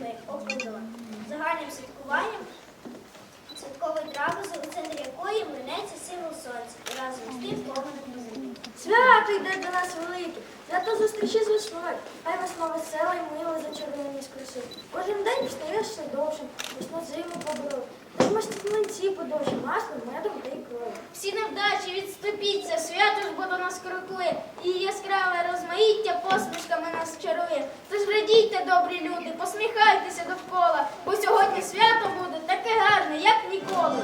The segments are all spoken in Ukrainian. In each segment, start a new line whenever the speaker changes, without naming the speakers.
символу зими – загальним святкуванням святкової трапези, у центрі якої минеться символ сонця і разом з тим на землю.
Свято йде до нас велике, свято зустрічі з весною. Хай весна весела і мила за з краси. Кожен день встаєш все довшим, весну зиму поборов. Тож мастять млинці подовжі маслом, медом та ікрою.
Всі невдачі відступіться, свято ж бо до нас крокує, і яскраве розмаїття посмішками нас чарує. Тож радійте, добрі люди, посміхайтеся довкола, бо сьогодні свято буде таке гарне, як ніколи.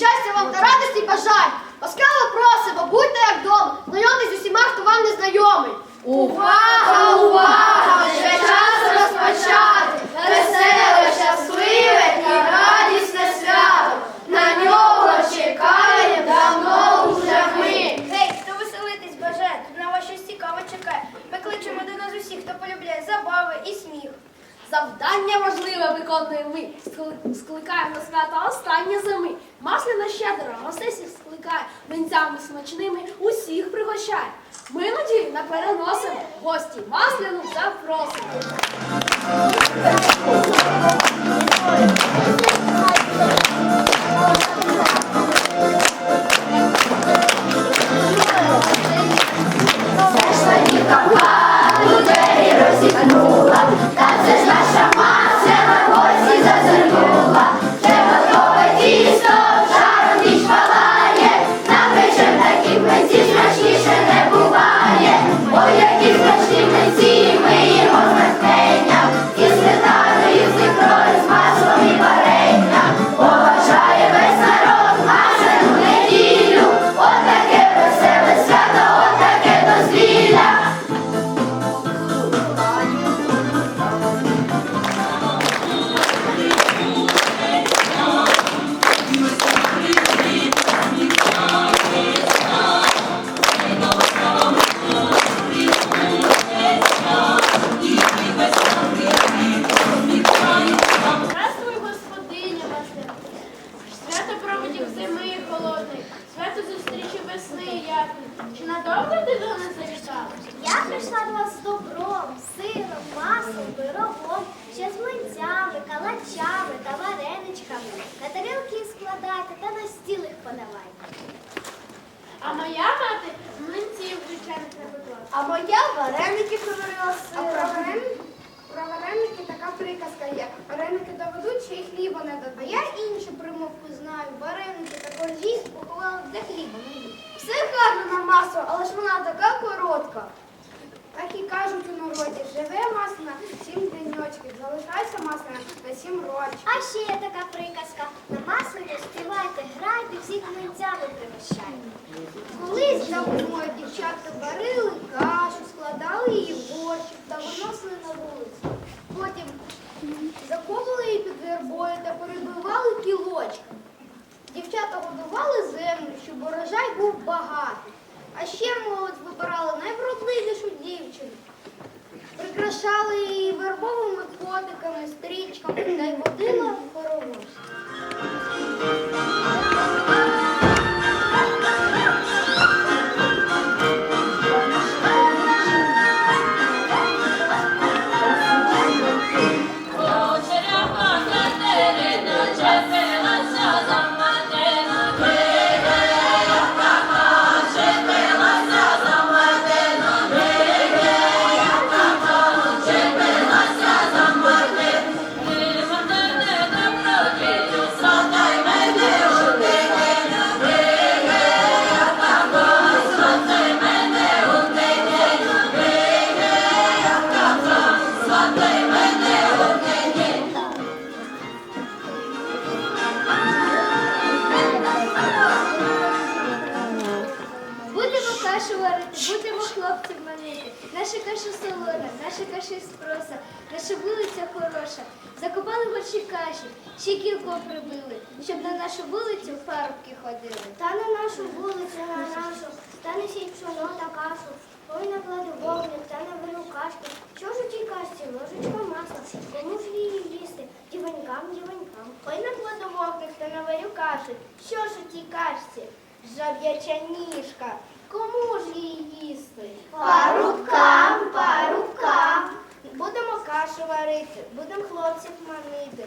Щастя вам та радості бажаю. Ласкаво просимо, будьте як вдома, знайомі з усіма, хто вам не знайомий. Увага, увага! Вже час розпочати! Веселе, щасливе і радісне свято! На нього чекаємо давно уже ми!
Гей, хто веселитись бажає, тут на вас щось цікаве чекає. Ми кличемо до нас усіх, хто полюбляє забави і сміх.
Завдання важливе виконуємо ми. Скликаємо на свято останнє зими. Масляна щедра, гостей скликає, млинцями смачними усіх пригощає. Ми надію на гості масляну запросимо. Здравствуй,
сиром, маслом, пирогом, ще з млинцями, калачами та вареничками. На тарілки їх складайте та на стіл їх подавайте.
А моя мати млинців звичайних не пекла.
А моя вареники поварила з сиром. А про вареники, про вареники така приказка є. Вареники доведуть, що і хліба не дадуть. А я іншу примовку знаю. Вареники також їсть поховали для хліба. не їсть. Все гарно на масу, але ж вона така коротка. Так і кажуть у народі, живе масна сім деньочків, залишайся масна на сім рочків.
А ще є така приказка. На масленю співайте, грайте, всіх млинцями пригощайте.
Колись давно дівчата варили кашу, складали її в борщик та виносили на вулицю. Потім закопали її під вербою та перебивали кілочками. Дівчата годували землю, щоб урожай був багатий. А ще молодь вибирали найвродливішу дівчину. Прикрашали її вербовими котиками, стрічками та й водила в хоровод. Кашу варити, будемо хлопців манити. Наша каша солона, наша каша із проса, наша вулиця хороша. Закопали горші каші, ще кілко прибили, щоб на нашу вулицю парубки ходили.
Та на нашу вулицю, на нашу, та несіть пшоно та кашу. Ой, накладу вогник, та на наберу кашки. Що ж у тій кашці? Ложечка масла. Кому ж її їсти? Дівонькам, дівонькам.
Ой, накладу вогник та наварю каші. Що ж у тій кашці? Жаб'яча ніжка. Кому ж її їсти?
Парубкам, парубкам.
Будемо кашу варити, будемо хлопців манити.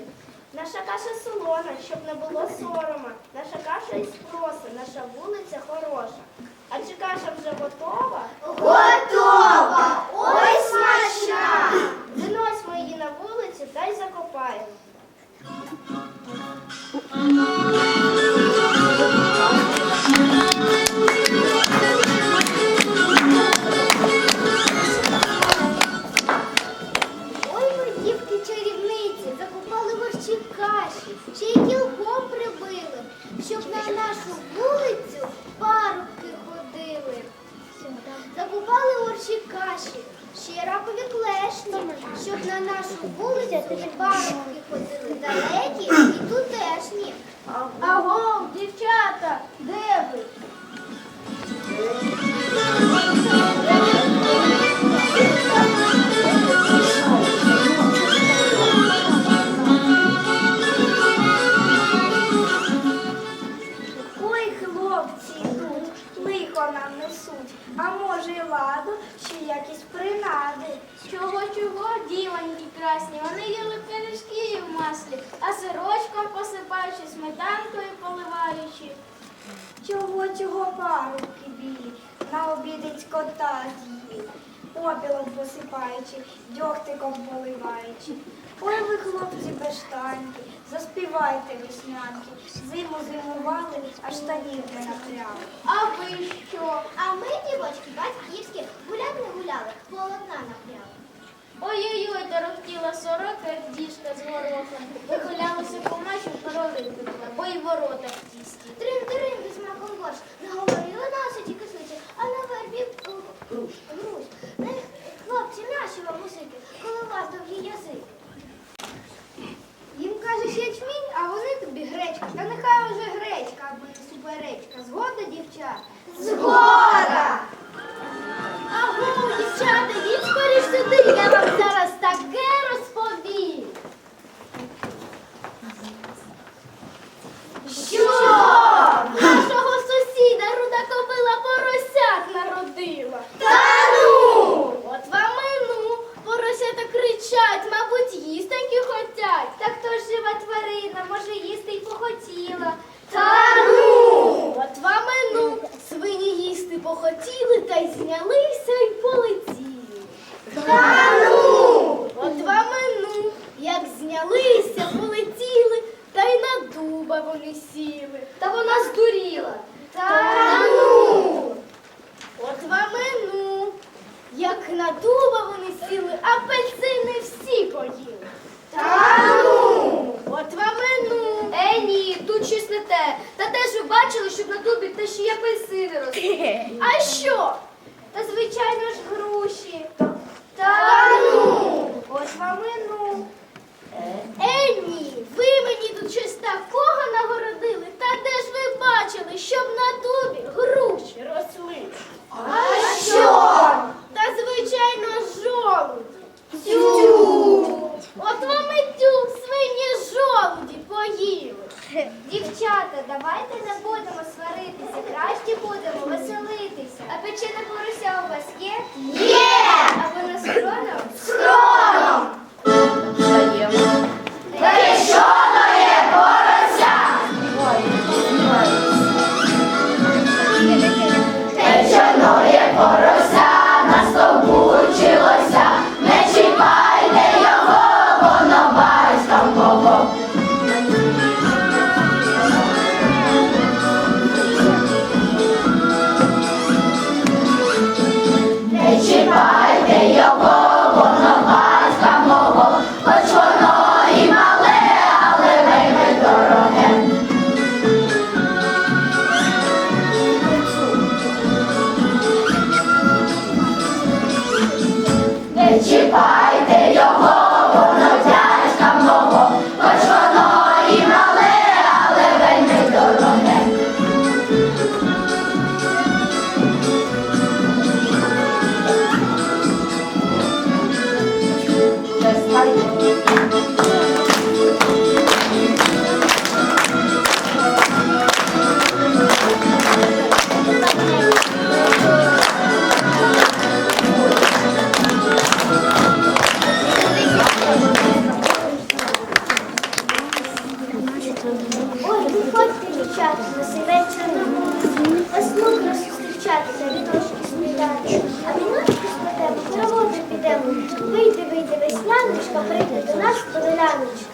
Наша каша солона, щоб не було сорома. Наша каша із проси, наша вулиця хороша. Адже каша вже готова.
Готова! Ой, смачна!
Виносьмо її на вулицю та й закопаємо.
Щоб на нашу вулицю парубки ходили. Закупали орші каші, ще ракові клешні, щоб на нашу вулицю парубки ходили. Далекі і тутешні.
Аго, дівчата, де ви? Дівоньки красні, вони їли пиріжки в маслі, а сирочком посипаючи, сметанкою поливаючи.
Чого, чого парубки білі, на обідець кота з'їли, попілом посипаючи, дьогтиком поливаючи. Ой, ви, хлопці бештаньки, заспівайте веснянки, зиму зимували, аж штанів не напряли.
А ви що?
А ми, дівочки, батьківські, гуляти не гуляли, полотна напряли.
Ой-ой-ой, дорогтіла сорока, як діжка з горохом. Вихилялася пороги пекла, бо й ворота в тісті.
Трин-трин візьма колгош. Наговорила нас
і кислиці, може їсти й похотіла.
Та ну!
От вам і ну, свині їсти похотіли, та й знялися й полетіли.
Та ну!
От вам і ну, як знялися, полетіли, та й на дуба вони сіли. Та вона здуріла.
Та ну!
От вам і ну, як на дуба вони сіли, апельсини всі поїли.
Та ну!
От вам і ну. Е, ні, тут щось не те. Та де ж ви бачили, щоб на дубі те ще й апельсини росли? А що? Та чіпайте його. зустрічати на
себе чорному. Весну нас зустрічати на а віночки складемо, на воду підемо. Вийде, вийде весняночка, прийде до нас поляночка.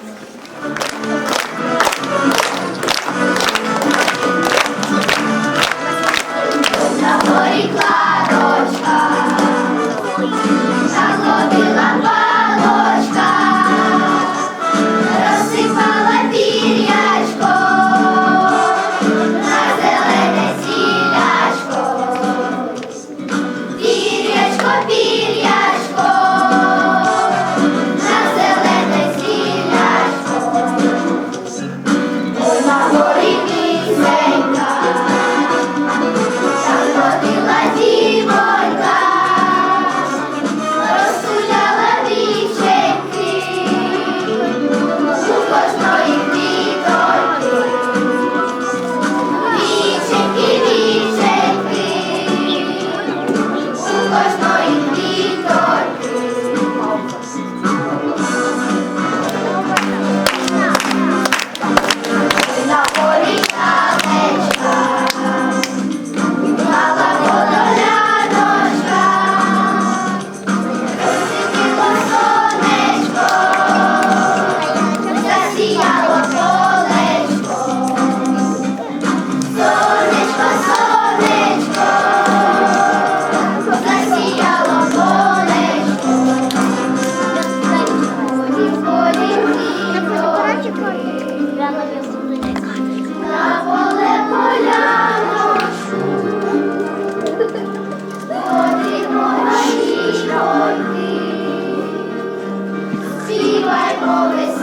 Співаймо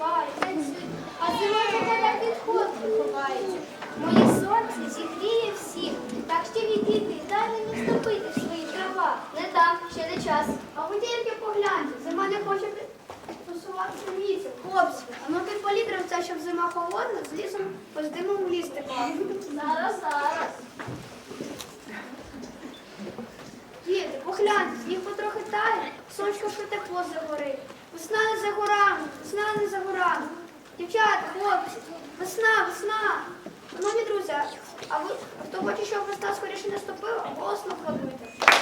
співають, танцюють, а зимою така підходки ховається. Моє сонце зігріє всіх, так що відійти, дай мені ступити в свої права. Не дам, ще не час. А ви тільки погляньте, зима не хоче стосуватися місяця. Хлопці, а ну ти політрав це, щоб зима холодна, з лісом поздимом в ліс.
Зараз, зараз.
Діти, погляньте, сніг потрохи тає, сонечко тепло за гори. Весна не за горами, весна не за горами. Дівчата, хлопці, весна, весна. Шановні друзі, а ви хто хоче, щоб весна скоріше не ступила, голосно плануйте.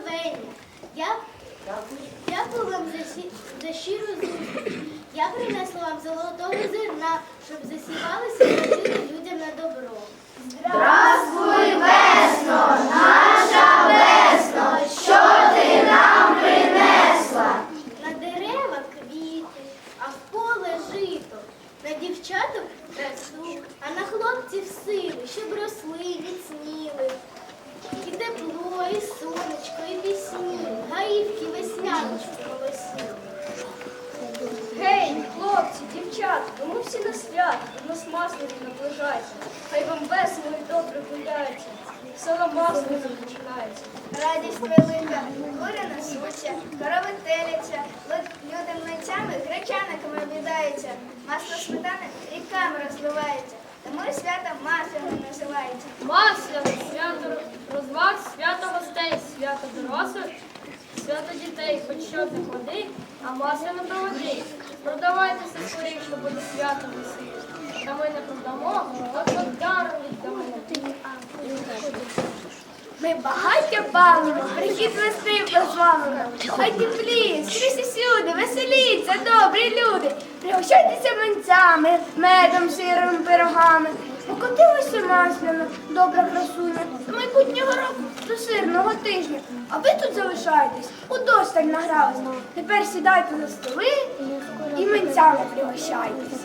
Благословення. Я дякую вам за, за щиру зустріч. Я принесла вам золотого зерна, щоб засівалися людям на добро.
Здравствуй, весно,
дівчата, тому всі на свят, до нас маслові наближається. Хай вам весело і добре гуляється. Село масло починається.
Радість велика, буря несуться, корови теляться, лю- люди млинцями, гречаниками об'їдаються, масло сметани ріками розливається, тому свято масляне називається.
Масляне, свято розваг, свято гостей, свято дорослих, свято дітей, хоч що не ходи, а масляно проводи. Продавайтеся скоріше, буде свято весілля. Та ми не продамо, а то даром віддамо.
Ми багаття палимо, прихід вести позванимо. Хай теплі, скрізь і сюди, веселіться, добрі люди. Пригощайтеся манцями, медом, сиром, пирогами. Покотилося масляно, добра красуня, до майбутнього року, до сирного тижня. А ви тут залишаєтесь, удосталь награлись. Тепер сідайте за столи і менцями пригощайтесь.